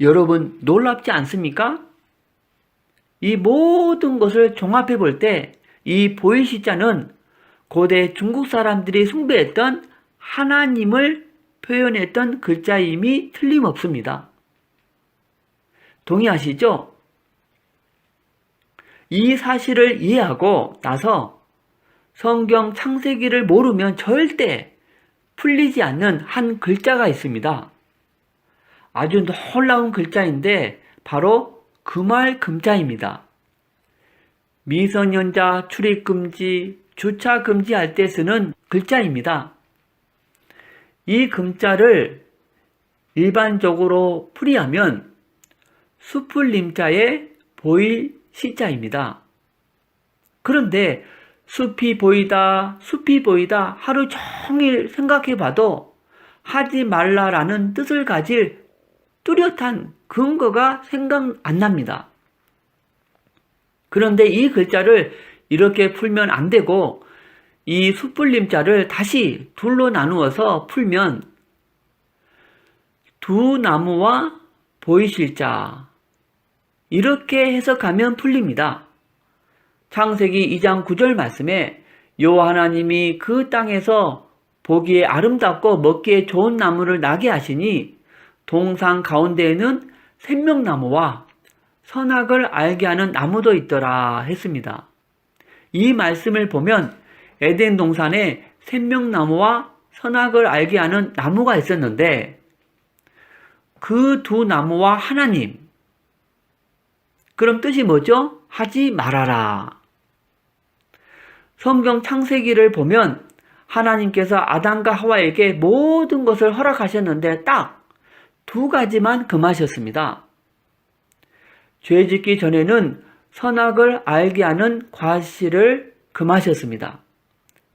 여러분 놀랍지 않습니까? 이 모든 것을 종합해 볼 때 이 보이시자는 고대 중국 사람들이 숭배했던 하나님을 표현했던 글자임이 틀림없습니다. 동의하시죠? 이 사실을 이해하고 나서 성경 창세기를 모르면 절대 풀리지 않는 한 글자가 있습니다. 아주 놀라운 글자인데 바로 금알 금자입니다. 미성년자 출입 금지, 주차 금지 할 때 쓰는 글자입니다. 이 금자를 일반적으로 풀이하면 수풀림자의 보일 시자입니다. 그런데 숲이 보이다, 숲이 보이다 하루 종일 생각해 봐도 하지 말라라는 뜻을 가질 뚜렷한 근거가 생각 안 납니다. 그런데 이 글자를 이렇게 풀면 안 되고 이 숯불림자를 다시 둘로 나누어서 풀면 두 나무와 보이실 자 이렇게 해석하면 풀립니다. 창세기 2장 9절 말씀에 여호와 하나님이 그 땅에서 보기에 아름답고 먹기에 좋은 나무를 나게 하시니 동상 가운데에는 생명나무와 선악을 알게 하는 나무도 있더라 했습니다. 이 말씀을 보면 에덴 동산에 생명나무와 선악을 알게 하는 나무가 있었는데 그 두 나무와 하나님 그럼 뜻이 뭐죠? 하지 말아라. 성경 창세기를 보면 하나님께서 아담과 하와에게 모든 것을 허락하셨는데 딱 두 가지만 금하셨습니다. 죄 짓기 전에는 선악을 알게 하는 과실을 금하셨습니다.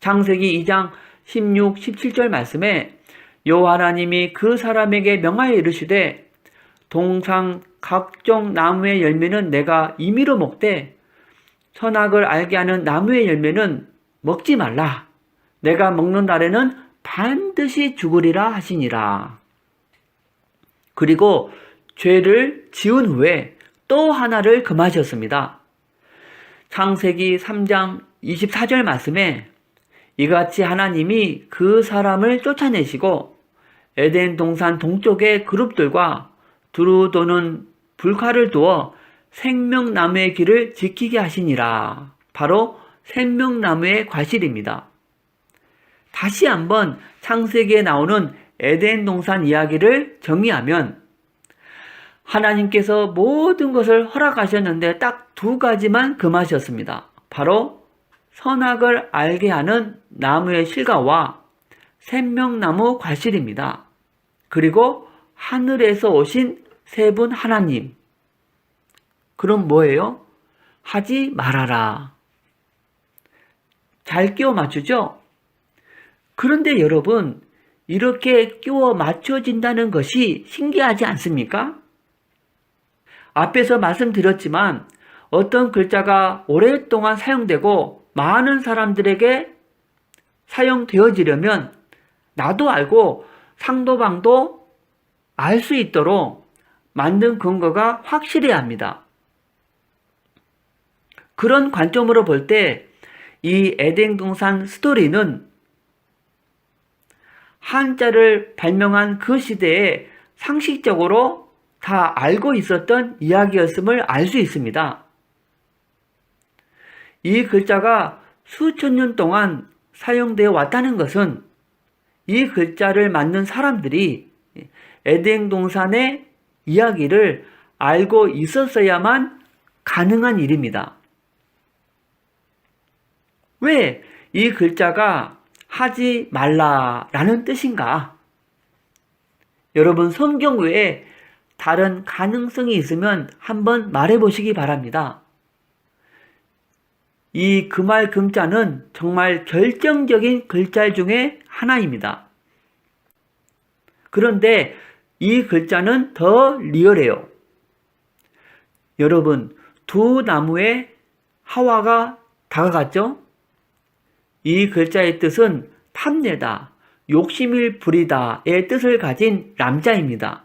창세기 2장 16, 17절 말씀에 여호와 하나님이 그 사람에게 명하여 이르시되 동상 각종 나무의 열매는 내가 임의로 먹되 선악을 알게 하는 나무의 열매는 먹지 말라. 내가 먹는 날에는 반드시 죽으리라 하시니라. 그리고 죄를 지은 후에 또 하나를 금하셨습니다. 창세기 3장 24절 말씀에 이같이 하나님이 그 사람을 쫓아내시고 에덴 동산 동쪽의 그룹들과 두루 도는 불칼을 두어 생명나무의 길을 지키게 하시니라. 바로 생명나무의 과실입니다. 다시 한번 창세기에 나오는 에덴 동산 이야기를 정리하면 하나님께서 모든 것을 허락하셨는데 딱 두 가지만 금하셨습니다. 바로 선악을 알게 하는 나무의 실과와 생명나무 과실입니다. 그리고 하늘에서 오신 세 분 하나님. 그럼 뭐예요? 하지 말아라. 잘 끼워 맞추죠? 그런데 여러분, 이렇게 끼워 맞춰진다는 것이 신기하지 않습니까? 앞에서 말씀드렸지만 어떤 글자가 오랫동안 사용되고 많은 사람들에게 사용되어지려면 나도 알고 상도방도 알 수 있도록 만든 근거가 확실해야 합니다. 그런 관점으로 볼 때 이 에덴 동산 스토리는 한자를 발명한 그 시대에 상식적으로 다 알고 있었던 이야기였음을 알 수 있습니다. 이 글자가 수천 년 동안 사용되어 왔다는 것은 이 글자를 만든 사람들이 에덴 동산의 이야기를 알고 있었어야만 가능한 일입니다. 왜 이 글자가 하지 말라라는 뜻인가? 여러분 성경 외에 다른 가능성이 있으면 한번 말해 보시기 바랍니다. 이 금알 금자는 정말 결정적인 글자 중에 하나입니다. 그런데 이 글자는 더 리얼해요. 여러분, 두 나무에 하와가 다가갔죠? 이 글자의 뜻은 탐내다, 욕심을 부리다의 뜻을 가진 남자입니다.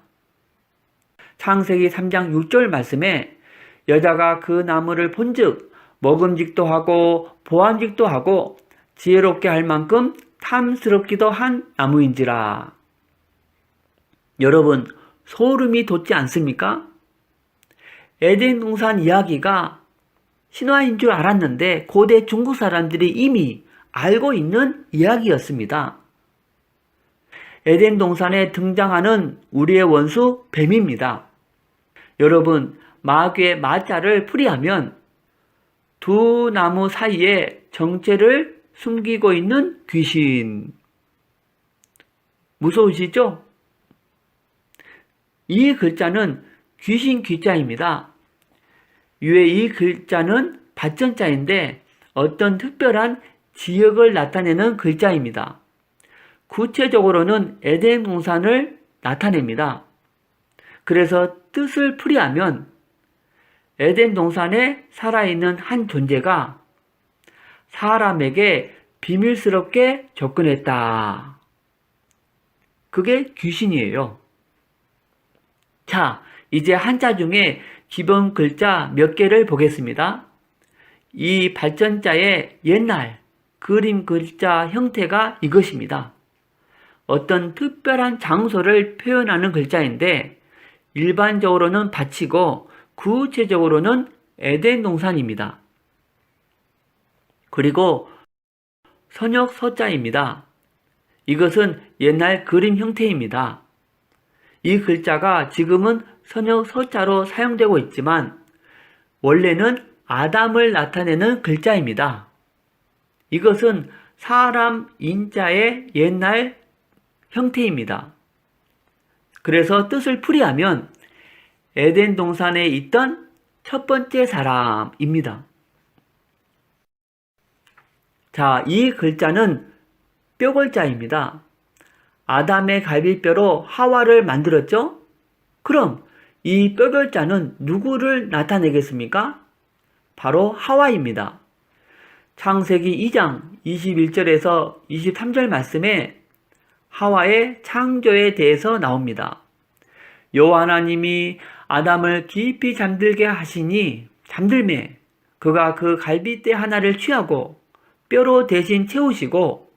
창세기 3장 6절 말씀에 여자가 그 나무를 본즉 먹음직도 하고 보암직도 하고 지혜롭게 할 만큼 탐스럽기도 한 나무인지라. 여러분 소름이 돋지 않습니까? 에덴 동산 이야기가 신화인 줄 알았는데 고대 중국 사람들이 이미 알고 있는 이야기였습니다. 에덴 동산에 등장하는 우리의 원수 뱀입니다. 여러분, 마귀의 마자를 풀이하면 두 나무 사이에 정체를 숨기고 있는 귀신. 무서우시죠? 이 글자는 귀신 귀자입니다. 위에 이 글자는 받전자인데 어떤 특별한 지역을 나타내는 글자입니다. 구체적으로는 에덴 동산을 나타냅니다. 그래서 뜻을 풀이하면 에덴 동산에 살아있는 한 존재가 사람에게 비밀스럽게 접근했다. 그게 귀신이에요. 자, 이제 한자 중에 기본 글자 몇 개를 보겠습니다. 이 발전자의 옛날 그림 글자 형태가 이것입니다. 어떤 특별한 장소를 표현하는 글자인데 일반적으로는 받치고 구체적으로는 에덴 동산입니다. 그리고 선역 서자입니다. 이것은 옛날 그림 형태입니다. 이 글자가 지금은 선역 서자로 사용되고 있지만 원래는 아담을 나타내는 글자입니다. 이것은 사람 인자의 옛날 형태입니다. 그래서 뜻을 풀이하면 에덴 동산에 있던 첫 번째 사람입니다. 자, 이 글자는 뼈글자입니다. 아담의 갈비뼈로 하와를 만들었죠? 그럼 이 뼈글자는 누구를 나타내겠습니까? 바로 하와입니다. 창세기 2장 21절에서 23절 말씀에 하와의 창조에 대해서 나옵니다. 여호와 하나님이 아담을 깊이 잠들게 하시니 잠들매 그가 그 갈비뼈 하나를 취하고 뼈로 대신 채우시고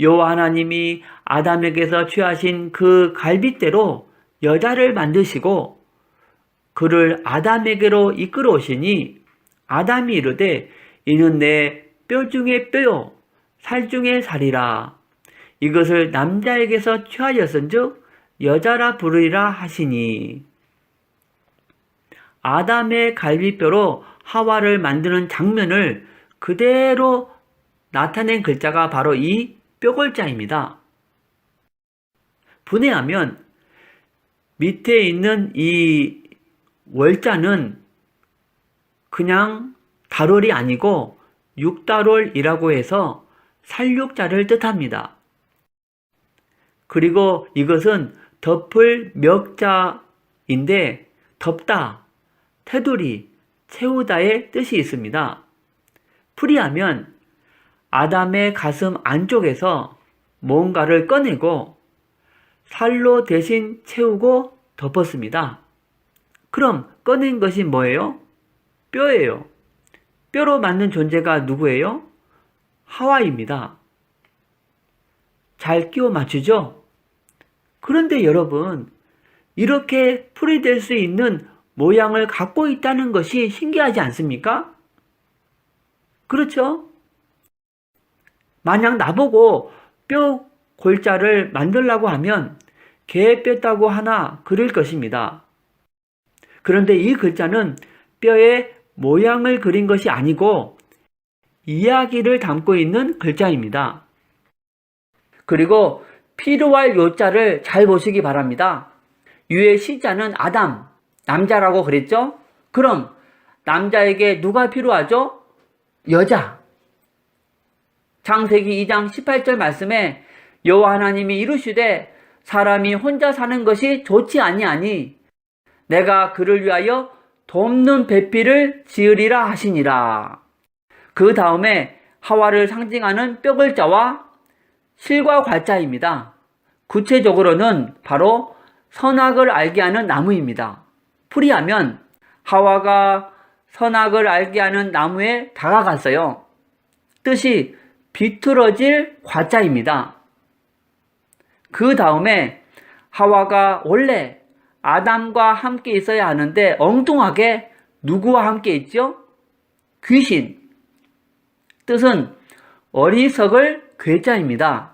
여호와 하나님이 아담에게서 취하신 그 갈비대로 여자를 만드시고 그를 아담에게로 이끌어 오시니 아담이 이르되 이는 내 뼈 중에 뼈요 살 중에 살이라 이것을 남자에게서 취하였은즉 여자라 부르리라 하시니 아담의 갈비뼈로 하와를 만드는 장면을 그대로 나타낸 글자가 바로 이 뼈골자입니다. 분해하면 밑에 있는 이 월자는 그냥 달월이 아니고 육달월이라고 해서 살육자를 뜻합니다. 그리고 이것은 덮을 멱자인데 덮다, 테두리, 채우다의 뜻이 있습니다. 풀이하면 아담의 가슴 안쪽에서 뭔가를 꺼내고 살로 대신 채우고 덮었습니다. 그럼 꺼낸 것이 뭐예요? 뼈예요. 뼈로 맞는 존재가 누구예요? 하와입니다. 잘 끼워 맞추죠? 그런데 여러분, 이렇게 풀이될 수 있는 모양을 갖고 있다는 것이 신기하지 않습니까? 그렇죠? 만약 나보고 뼈 골자를 만들라고 하면 개 뺐다고 하나 그릴 것입니다. 그런데 이 글자는 뼈의 모양을 그린 것이 아니고 이야기를 담고 있는 글자입니다. 그리고 필요할 요자를 잘 보시기 바랍니다. 유의 시자는 아담, 남자라고 그랬죠? 그럼 남자에게 누가 필요하죠? 여자. 창세기 2장 18절 말씀에 여호와 하나님이 이르시되 사람이 혼자 사는 것이 좋지 아니하니 내가 그를 위하여 돕는 배필을 지으리라 하시니라. 그 다음에 하와를 상징하는 뼈글자와 실과 괄자입니다. 구체적으로는 바로 선악을 알게 하는 나무입니다. 풀이하면 하와가 선악을 알게 하는 나무에 다가갔어요. 뜻이 비틀어질 과자입니다. 그 다음에 하와가 원래 아담과 함께 있어야 하는데 엉뚱하게 누구와 함께 있죠? 귀신. 뜻은 어리석을 괴짜입니다.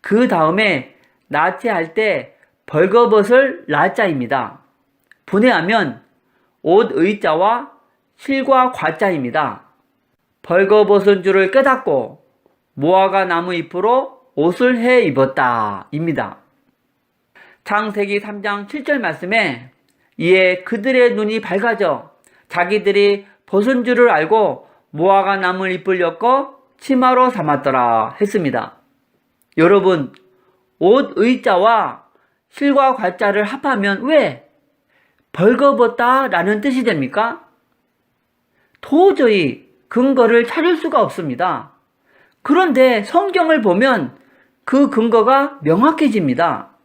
그 다음에 나체할 때 벌거벗을 나자입니다. 분해하면 옷 의자와 실과 과자입니다. 벌거벗은 줄을 깨닫고 모아가 나무 잎으로 옷을 해 입었다. 입니다. 창세기 3장 7절 말씀에 이에 그들의 눈이 밝아져 자기들이 벗은 줄을 알고 모아가 나무 잎을 엮어 치마로 삼았더라 했습니다. 여러분, 옷 의자와 실과 과자를 합하면 왜 벌거벗다 라는 뜻이 됩니까? 도저히 근거를 찾을 수가 없습니다. 그런데 성경을 보면 그 근거가 명확해집니다.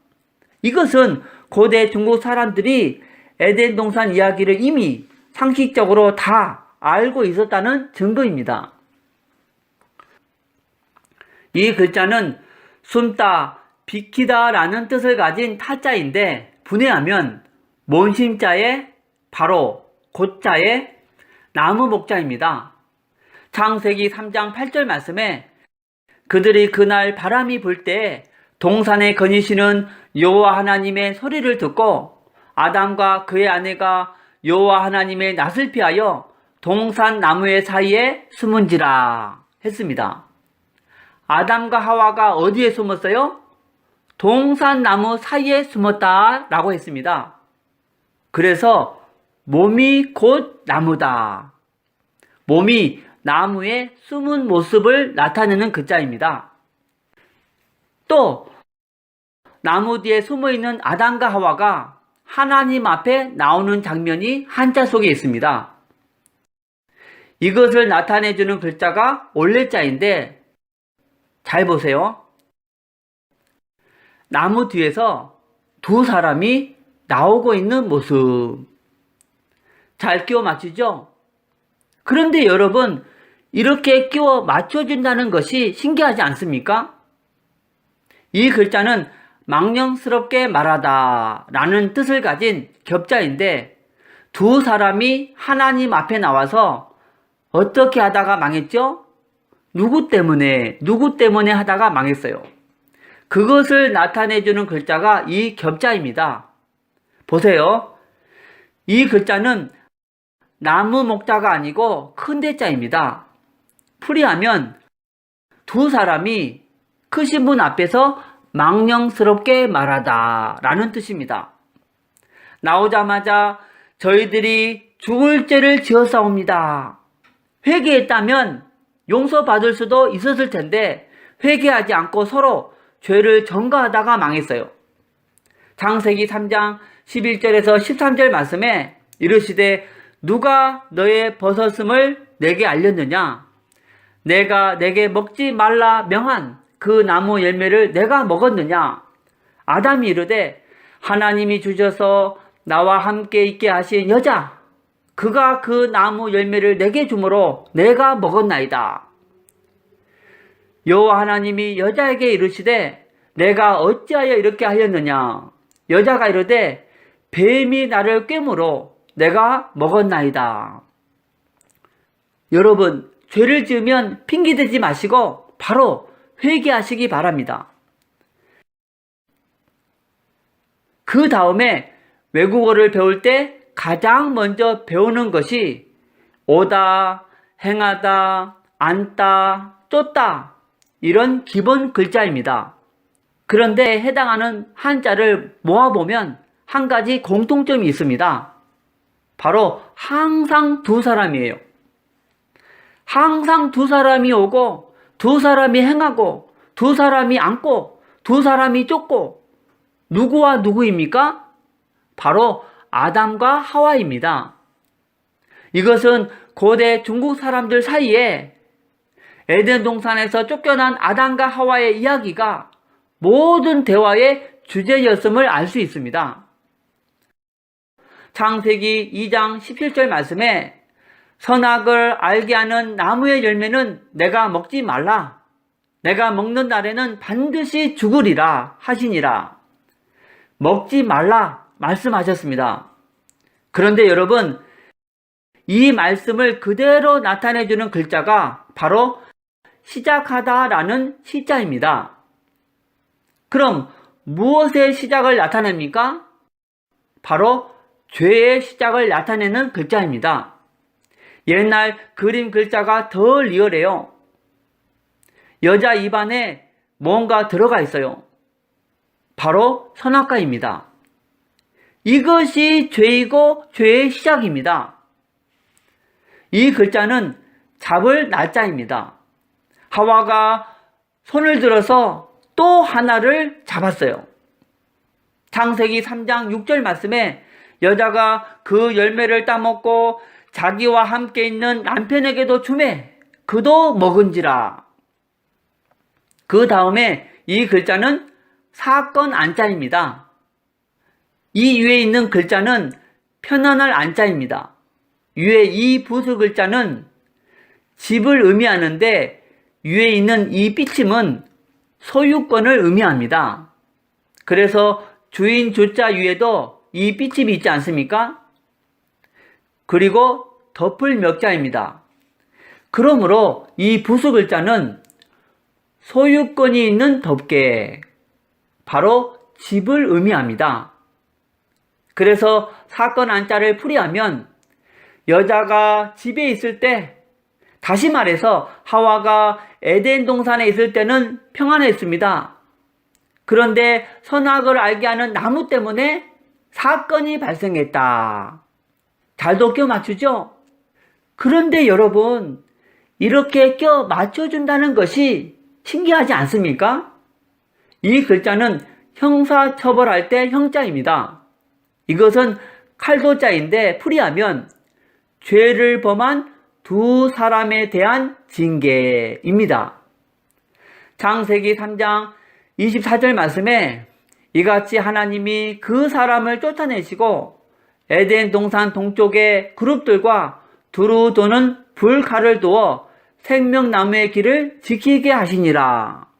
이것은 고대 중국 사람들이 에덴 동산 이야기를 이미 상식적으로 다 알고 있었다는 증거입니다. 이 글자는 숨다, 비키다 라는 뜻을 가진 타자인데 분해하면 몬심자의 바로 곧자의 나무 목자입니다. 창세기 3장 8절 말씀에 그들이 그날 바람이 불 때 동산에 거니시는 여호와 하나님의 소리를 듣고 아담과 그의 아내가 여호와 하나님의 낯을 피하여 동산 나무의 사이에 숨은지라 했습니다. 아담과 하와가 어디에 숨었어요? 동산 나무 사이에 숨었다 라고 했습니다. 그래서 몸이 곧 나무다. 몸이 나무의 숨은 모습을 나타내는 글자입니다. 또 나무 뒤에 숨어 있는 아담과 하와가 하나님 앞에 나오는 장면이 한자 속에 있습니다. 이것을 나타내주는 글자가 올레자인데 잘 보세요. 나무 뒤에서 두 사람이 나오고 있는 모습. 잘 끼워 맞추죠? 그런데 여러분, 이렇게 끼워 맞춰준다는 것이 신기하지 않습니까? 이 글자는 망령스럽게 말하다 라는 뜻을 가진 겹자인데 두 사람이 하나님 앞에 나와서 어떻게 하다가 망했죠? 누구 때문에, 누구 때문에 하다가 망했어요. 그것을 나타내주는 글자가 이 겹자입니다. 보세요. 이 글자는 나무 목자가 아니고 큰 대자입니다. 풀이하면 두 사람이 크신 분 앞에서 망령스럽게 말하다 라는 뜻입니다. 나오자마자 저희들이 죽을 죄를 지었사옵니다. 회개했다면 용서받을 수도 있었을 텐데 회개하지 않고 서로 죄를 전가하다가 망했어요. 장세기 3장 11절에서 13절 말씀에 이르시되 누가 너의 벗었음을 내게 알렸느냐? 내가 내게 먹지 말라 명한 그 나무 열매를 내가 먹었느냐? 아담이 이르되 하나님이 주셔서 나와 함께 있게 하신 여자 그가 그 나무 열매를 내게 주므로 내가 먹었나이다. 여호와 하나님이 여자에게 이르시되 내가 어찌하여 이렇게 하였느냐? 여자가 이르되 뱀이 나를 꿰므로 내가 먹었나이다. 여러분, 죄를 지으면 핑계대지 마시고 바로 회개하시기 바랍니다. 그 다음에 외국어를 배울 때 가장 먼저 배우는 것이 오다, 행하다, 앉다, 쫓다 이런 기본 글자입니다. 그런데 해당하는 한자를 모아보면 한 가지 공통점이 있습니다. 바로 항상 두 사람이에요. 항상 두 사람이 오고 두 사람이 행하고 두 사람이 앉고 두 사람이 쫓고 누구와 누구입니까? 바로 아담과 하와입니다. 이것은 고대 중국 사람들 사이에 에덴 동산에서 쫓겨난 아담과 하와의 이야기가 모든 대화의 주제였음을 알 수 있습니다. 창세기 2장 17절 말씀에 선악을 알게 하는 나무의 열매는 내가 먹지 말라. 내가 먹는 날에는 반드시 죽으리라 하시니라. 먹지 말라 말씀하셨습니다. 그런데 여러분, 이 말씀을 그대로 나타내주는 글자가 바로 시작하다라는 시자입니다. 그럼 무엇의 시작을 나타냅니까? 바로 죄의 시작을 나타내는 글자입니다. 옛날 그림 글자가 더 리얼해요. 여자 입안에 뭔가 들어가 있어요. 바로 선악과입니다. 이것이 죄이고 죄의 시작입니다. 이 글자는 잡을 날짜입니다. 하와가 손을 들어서 또 하나를 잡았어요. 창세기 3장 6절 말씀에 여자가 그 열매를 따먹고 자기와 함께 있는 남편에게도 주매 그도 먹은지라. 그 다음에 이 글자는 사건 안자입니다. 이 위에 있는 글자는 편안할 안자입니다. 위에 이 부수 글자는 집을 의미하는데 위에 있는 이 삐침은 소유권을 의미합니다. 그래서 주인 주자 위에도 이 삐침이 있지 않습니까? 그리고 덮을 몇자입니다. 그러므로 이 부수 글자는 소유권이 있는 덮개, 바로 집을 의미합니다. 그래서 사건 안자를 풀이하면 여자가 집에 있을 때 다시 말해서 하와가 에덴 동산에 있을 때는 평안했습니다. 그런데 선악을 알게 하는 나무 때문에 사건이 발생했다. 잘도 껴 맞추죠? 그런데 여러분, 이렇게 껴 맞춰준다는 것이 신기하지 않습니까? 이 글자는 형사 처벌할 때 형자입니다. 이것은 칼도자인데 풀이하면 죄를 범한 두 사람에 대한 징계입니다. 창세기 3장 24절 말씀에 이같이 하나님이 그 사람을 쫓아내시고 에덴 동산 동쪽의 그룹들과 두루 도는 불칼을 두어 생명나무의 길을 지키게 하시니라.